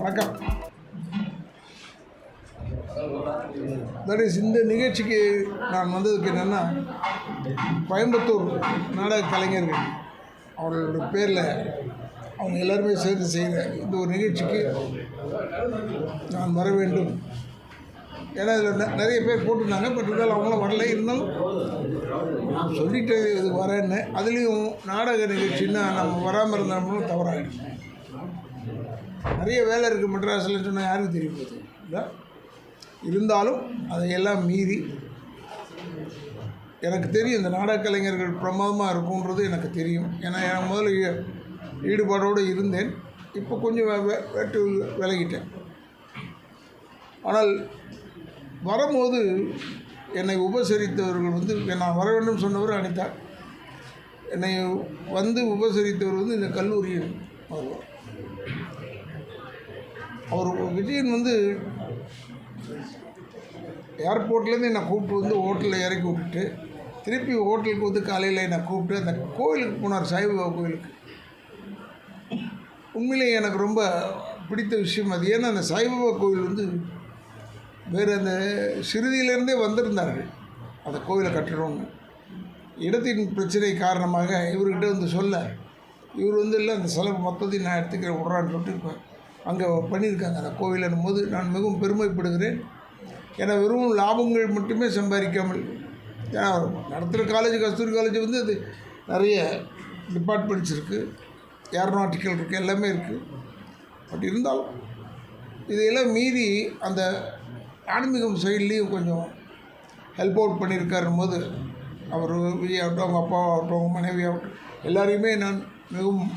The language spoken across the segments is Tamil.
வணக்கம். தட் இஸ் இந்த நிகழ்ச்சிக்கு நான் வந்ததுக்கு என்னென்னா கோயம்புத்தூர் நாடக கலைஞர்கள் அவர்களோட பேரில் அவங்க எல்லாருமே சேர்ந்து செய்கிற இந்த ஒரு நிகழ்ச்சிக்கு நான் வர வேண்டும். ஏன்னா இதில் நிறைய பேர் போட்டிருந்தாங்க பட் இருந்தாலும் அவங்களும் வரல. இருந்தாலும் நான் சொல்லிட்டு இது வரேன்னு அதுலேயும் நாடக நிகழ்ச்சின்னா நம்ம வராமல் இருந்தோம்னா தவறாகிடும் நிறைய வேலை இருக்குது மெட்ராஸில் சொன்னால் யாருக்கு தெரிய போகுது இல்லை? இருந்தாலும் அதையெல்லாம் மீறி எனக்கு தெரியும் இந்த நாடக கலைஞர்கள் பிரமாதமாக இருக்குன்றது எனக்கு தெரியும். ஏன்னா நான் முதல்ல ஈடுபாடோடு இருந்தேன். இப்போ கொஞ்சம் வெட்டு விலகிட்டேன். ஆனால் வரும்போது என்னை உபசரித்தவர்கள் வந்து நான் வர வேண்டும் சொன்னவர் அனிதா. என்னை வந்து உபசரித்தவர் வந்து இந்த கல்லூரியில் வருவார் அவர் விஜயன் வந்து ஏர்போர்ட்லேருந்து என்னை கூப்பிட்டு வந்து ஹோட்டலில் இறக்கி விட்டுட்டு திருப்பி ஹோட்டலுக்கு வந்து காலையில் என்னை கூப்பிட்டு அந்த கோயிலுக்கு போனார் சாய்பாபா கோயிலுக்கு. உண்மையிலே எனக்கு ரொம்ப பிடித்த விஷயம் அது. ஏன்னா அந்த சாய்பாபா கோயில் வந்து வேறு அந்த சிறுதியிலேருந்தே வந்திருந்தார்கள் அந்த கோயிலை கட்டணும்னு. இடத்தின் பிரச்சனை காரணமாக இவர்கிட்ட வந்து சொல்ல இவர் வந்து இல்லை அந்த செலவு மொத்தத்தையும் நான் எடுத்துக்கிறேன் விட்றான்னு சொல்லிட்டு இப்போ அங்கே பண்ணியிருக்காங்க. அந்த கோவில் போது நான் மிகவும் பெருமைப்படுகிறேன். ஏன்னா வெறும் லாபங்கள் மட்டுமே சம்பாதிக்காமல் ஏன்னா நடத்துகிற காலேஜ் கஸ்தூரி காலேஜ் வந்து அது நிறைய டிபார்ட்மெண்ட்ஸ் இருக்குது ஏரோனாட்டிக்கல் இருக்குது எல்லாமே இருக்குது பட் இருந்தாலும் இதையெல்லாம் மீறி அந்த ஆன்மீகம் சைட்லேயும் கொஞ்சம் ஹெல்ப் அவுட் பண்ணியிருக்காருன்னு போது அவர் விஜய் ஆகட்டும் அவங்க அப்பா ஆகட்டும் அவங்க மனைவி ஆகட்டும் எல்லாரையுமே நான் மிகவும்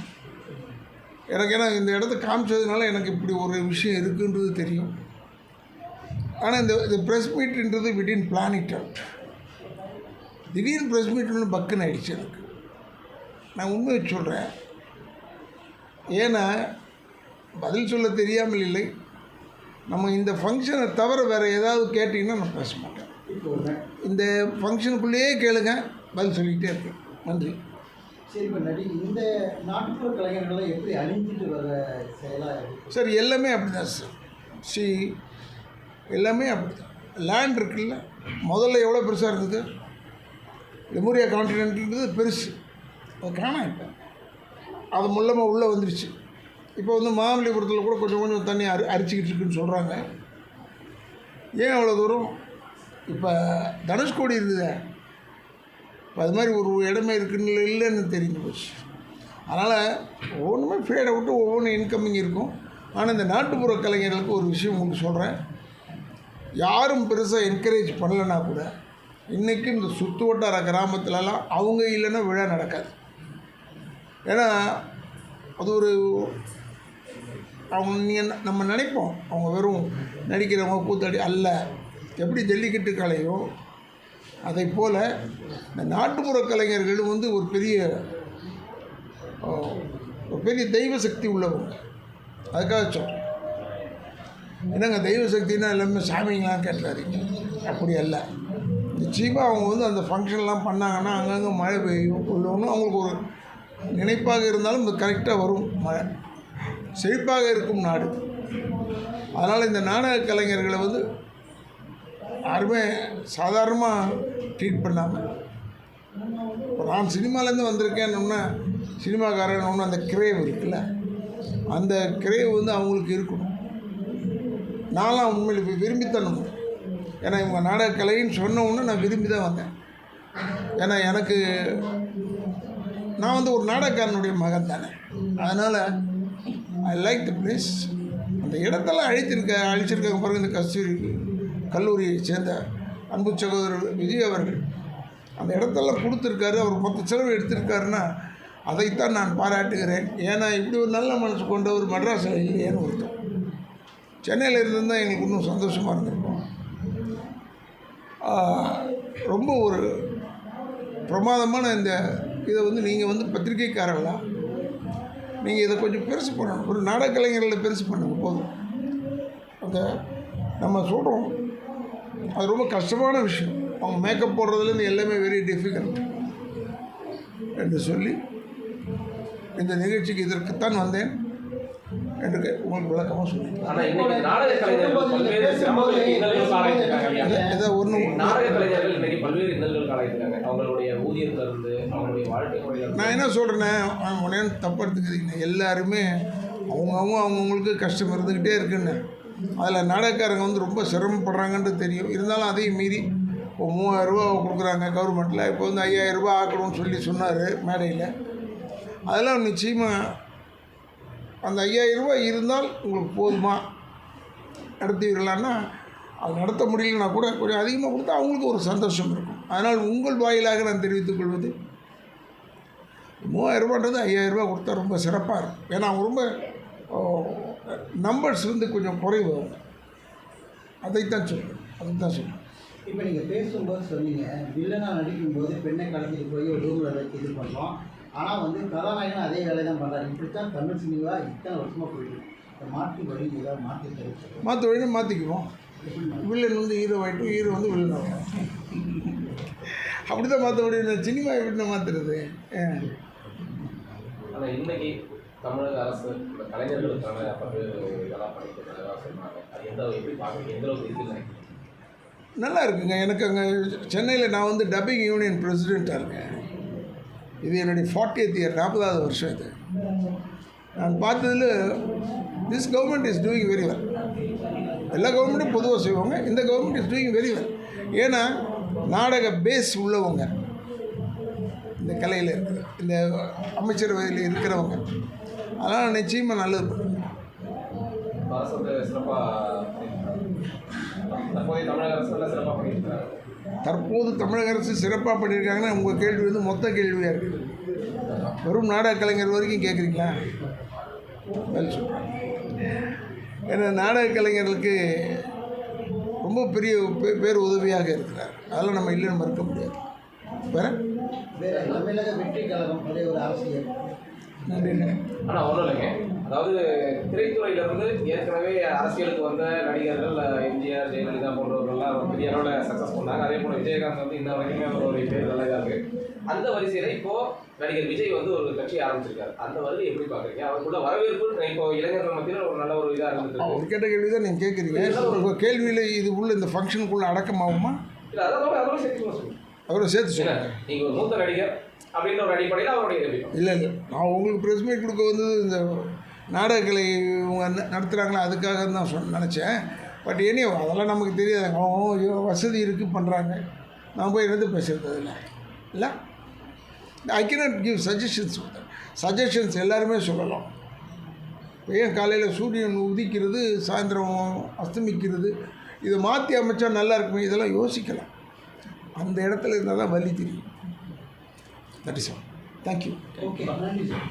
எனக்கு ஏன்னா இந்த இடத்த காமிச்சதுனால எனக்கு இப்படி ஒரு விஷயம் இருக்குன்றது தெரியும். ஆனால் இந்த இந்த ப்ரெஸ் மீட்ன்றது விடின் பிளான் இட் அவுட் திடீர்னு ப்ரெஸ் மீட்னு பக்குன்னு ஆயிடுச்சு எனக்கு. நான் உண்மையை சொல்கிறேன் ஏன்னா பதில் சொல்ல தெரியாமல் இல்லை. நம்ம இந்த ஃபங்க்ஷனை தவிர வேறு ஏதாவது கேட்டிங்கன்னா நான் பேச மாட்டேன். இந்த ஃபங்க்ஷனுக்குள்ளேயே கேளுங்க. பதில் சொல்லிக்கிட்டே இருக்கேன் நன்றி. சரி இப்போ நடி இந்த நாட்டுப்புற கலைஞர்களை எப்படி அழிஞ்சிட்டு வர செயலாக சார் எல்லாமே அப்படி தான் சார். சி எல்லாமே அப்படி தான் லேண்ட் இருக்குல்ல முதல்ல எவ்வளோ பெருசாக இருந்தது? லெமூரியா கான்டினென்ட்ன்றது பெருசு. அது காணாம் இப்போ. அது மூலமாக உள்ளே வந்துருச்சு. இப்போ வந்து மாமல்லிபுரத்தில் கூட கொஞ்சம் கொஞ்சம் தண்ணி அரி அரிச்சிக்கிட்டு இருக்குன்னு சொல்கிறாங்க ஏன் அவ்வளோ தூரம்? இப்போ தனுஷ்கோடி இருக்குது இப்போ அது மாதிரி ஒரு இடமே இருக்குன்னு இல்லைன்னு தெரிஞ்சு போச்சு. அதனால் ஒவ்வொன்றுமே ஃபேடை விட்டு ஒவ்வொன்றும் இன்கமிங் இருக்கும். ஆனால் இந்த நாட்டுப்புற கலைஞர்களுக்கு ஒரு விஷயம் உங்களுக்கு சொல்கிறேன் யாரும் பெருசாக என்கரேஜ் பண்ணலைன்னா கூட இன்றைக்கி இந்த சுற்று வட்டார கிராமத்துலலாம் அவங்க இல்லைன்னா விழா நடக்காது. ஏன்னா அது ஒரு அவங்க நீங்கள் நம்ம நினைப்போம். அவங்க வெறும் நடிக்கிறவங்க கூத்தாடி அல்ல. எப்படி ஜல்லிக்கட்டு கலையோ அதை போல் இந்த நாட்டுப்புற கலைஞர்கள் வந்து ஒரு பெரிய ஒரு பெரிய தெய்வ சக்தி உள்ளவங்க. அதுக்காக சொல்கிறேன் என்னங்க தெய்வ சக்தினா எல்லாமே சாமிங்களாம் கேட்டாரு அப்படி அல்ல. நிச்சயமாக அவங்க வந்து அந்த ஃபங்க்ஷன்லாம் பண்ணாங்கன்னா அங்கங்கே மழை பெய்யும். உள்ளவனும் அவங்களுக்கு ஒரு நினைப்பாக இருந்தாலும் இது கரெக்டாக வரும் மழை. செழிப்பாக இருக்கும் நாடு. அதனால் இந்த நாடக கலைஞர்களை வந்து யாருமே சாதாரணமாக ட்ரீட் பண்ணாமல் இப்போ நான் சினிமாலேருந்து வந்திருக்கேன்னொன்னே சினிமாக்காரன் ஒன்று அந்த கிரேவ் இருக்குல்ல அந்த கிரேவ் வந்து அவங்களுக்கு இருக்கணும். நான்லாம் உண்மையில் இப்போ விரும்பித்தான் ஏன்னா இவங்க நாடக கலைன்னு சொன்ன உடனே நான் விரும்பி தான் வந்தேன். ஏன்னா எனக்கு நான் வந்து ஒரு நாடகக்காரனுடைய மகன் தானே. அதனால் ஐ லைக் த பிளேஸ் அந்த இடத்தெல்லாம் அழித்திருக்க அழிச்சிருக்காங்க பாருங்க இந்த கஸ்தூரி கல்லூரியை சேர்ந்த அன்பு சகோதரர் விஜய் அவர்கள் அந்த இடத்தெல்லாம் கொடுத்துருக்காரு. அவர் பத்து செலவு எடுத்திருக்காருன்னா அதைத்தான் நான் பாராட்டுகிறேன். ஏன்னா இப்படி ஒரு நல்ல மனசு கொண்ட ஒரு மெட்ராஸில் இல்லையேன்னு ஒருத்தர் சென்னையில் இருந்திருந்தால் எங்களுக்கு இன்னும் சந்தோஷமாக இருந்திருக்கும். ரொம்ப ஒரு பிரமாதமான இந்த இதை வந்து நீங்கள் வந்து பத்திரிகைக்காரர்களா? நீங்கள் இதை கொஞ்சம் பெருசு பண்ணணும். ஒரு நாடக கலைஞர்களை பெருசு பண்ணுங்க போதும். அந்த நம்ம சொல்கிறோம் அது ரொம்ப கஷ்டமான விஷயம். அவங்க மேக்கப் போடுறதுலேருந்து எல்லாமே வெரி டிஃபிகல்ட் என்று சொல்லி இந்த நிகழ்ச்சிக்கு இதற்குத்தான் வந்தேன் என்று உங்களுக்கு விளக்கமாக இருந்து நான் என்ன சொல்கிறேன்னா உடனே தப்பு எடுத்துக்கிறீங்க எல்லாருமே அவங்கவுங்க அவங்கவுங்களுக்கு கஷ்டம் இருந்துக்கிட்டே இருக்குன்னு. அதில் நாடகக்காரங்க வந்து ரொம்ப சிரமப்படுறாங்கன்றது தெரியும். இருந்தாலும் அதையும் மீறி இப்போ மூவாயிரரூபா கொடுக்குறாங்க கவர்மெண்ட்டில் இப்போ வந்து ஐயாயிரரூபா ஆக்கணும்னு சொல்லி சொன்னார் மேடையில். அதெல்லாம் நிச்சயமாக அந்த ஐயாயிரரூபா இருந்தால் உங்களுக்கு போதுமா? நடத்துவீர்களான்னா அது நடத்த முடியலன்னா கூட கொஞ்சம் அதிகமாக கொடுத்தா அவங்களுக்கு ஒரு சந்தோஷம் இருக்கும். அதனால் உங்கள் வாயிலாக நான் தெரிவித்துக் கொள்வது மூவாயிரம் ரூபான்றது ஐயாயிரம் ரூபாய் கொடுத்தா ரொம்ப சிறப்பாக இருக்கும். ஏன்னா அவங்க ரொம்ப நம்பர்ஸ் வந்து கொஞ்சம் குறைவு. அதைத்தான் சொல்லுவேன் அதைத்தான் சொல்லுவேன் இப்போ நீங்கள் பேசும்போது சொன்னீங்க வில்லனாக நடிக்கும்போது பெண்ணை கடத்திட்டு போய் ஒரு ரூமில் வச்சு இது பண்ணுறோம். ஆனால் வந்து கதாநாயகன் அதே வேலையை தான் பண்ணுறாரு இப்படித்தான் தமிழ் சினிமா இத்தனை வருஷமாக. இந்த மாற்று வழி ஏதாவது மாற்றி தருது மாற்ற வழி மாற்றிக்குவோம் வில்லன் வந்து ஹீரோ ஆகிட்டும் ஹீரோ வந்து வில்லன் ஆகும். அப்படி தான் மாற்ற முடியும். சினிமா எப்படி மாற்றுறது ஆனா இன்னைக்கு தமிழக அரசு இந்த கலைஞர்களுக்கான பல்வேறு இதெல்லாம் பண்ணிட்டு சொன்னாங்க. அது எந்த எப்படி பார்க்குறீங்க எந்த அளவுக்கு இருக்குன்னு நினைக்கிறீங்க? நல்லா இருக்குங்க. எனக்கு அங்கே சென்னையில் நான் வந்து டப்பிங் யூனியன் பிரசிடெண்ட்டாக இருக்கேன். இது என்னுடைய ஃபார்ட்டி இயர் நாற்பதாவது வருஷம் இது. நான் பார்த்ததில் this government is doing very well எல்லா கவர்மெண்ட்டும் பொதுவாக செய்வாங்க இந்த government is doing very well ஏன்னா நாடக பேஸ் உள்ளவங்க. இந்த கலையில் இருக்கிற இந்த அமைச்சரவையில் இருக்கிறவங்க. அதனால் நிச்சயமாக நல்லது. தற்போது தமிழக அரசு சிறப்பாக பண்ணியிருக்காங்கன்னா உங்கள் கேள்வி வந்து மொத்த கேள்வியாக இருக்குது. வெறும் நாடக கலைஞர் வரைக்கும் கேட்குறீங்களா ஏன்னா நாடக கலைஞர்களுக்கு ரொம்ப பெரிய பே- பேர் உதவியாக இருக்கிறார். அதெல்லாம் நம்ம இல்லைன்னு மறுக்க முடியாது. வேறு? தமிழக வெற்றி கழகம் அதே ஒரு அரசியல். நன்றிண்ணே. ஆனால் ஒன்றும் இல்லைங்க. அதாவது திரைத்துறையில இருந்து ஏற்கனவே அரசியலுக்கு வந்த நடிகர்கள் எம்ஜிஆர் ஜெயலலிதா போன்றவர்கள்லாம் ஒரு பெரிய அளவில் சக்ஸஸ் பண்ணாங்க. அதே போல் விஜயகாந்த் வந்து இன்ன வரைக்குமே அவருடைய பேர் நல்லா இதாக இருக்கு. அந்த வரிசையில் இப்போ நடிகர் விஜய் வந்து ஒரு கட்சி ஆரம்பிச்சிருக்காரு. அந்த வருகை எப்படி பார்க்குறீங்க? அவருக்குள்ள வரவேற்பு இப்போ இளைஞர்கள் மத்தியில் ஒரு நல்ல ஒரு இதாக இருந்துட்டு இருக்கு. அவர் கேட்ட கேள்வி தான் நீங்கள் கேட்குறீங்க. கேள்வியில் இது உள்ள இந்த ஃபங்க்ஷனுக்குள்ளே அடக்கமாகுமா? இல்லை அதோட அதோட சேர்த்து சொல்லுங்க அவரை சேர்த்து சொல்லுங்கள் நீங்கள் ஒரு மூத்த நடிகர் அப்படின்ற ஒரு அடிப்படையில் அவருடைய இல்லை இல்லை. நான் உங்களுக்கு ப்ரெஸ் மீட் கொடுக்க வந்தது இந்த நாடகக்கலை இவங்க நடத்துகிறாங்களா அதுக்காக தான் சொன்ன நினச்சேன். பட் எனி அதெல்லாம் நமக்கு தெரியாது. அவங்க வசதி இருக்குது பண்ணுறாங்க நான் போய் இருந்து பேசுகிறது அதில்? இல்லை? I cannot give suggestions suggestions எல்லாருமே சொல்லலாம். ஏன் காலையில் சூரியன் உதிக்கிறது சாயந்தரம் அஸ்தமிக்கிறது இதை மாற்றி அமைச்சா நல்லா இருக்குமே இதெல்லாம் யோசிக்கலாம். அந்த இடத்துல இருந்தால் தான் வலி தெரியும். That is all thank you okay நன்றி சார்.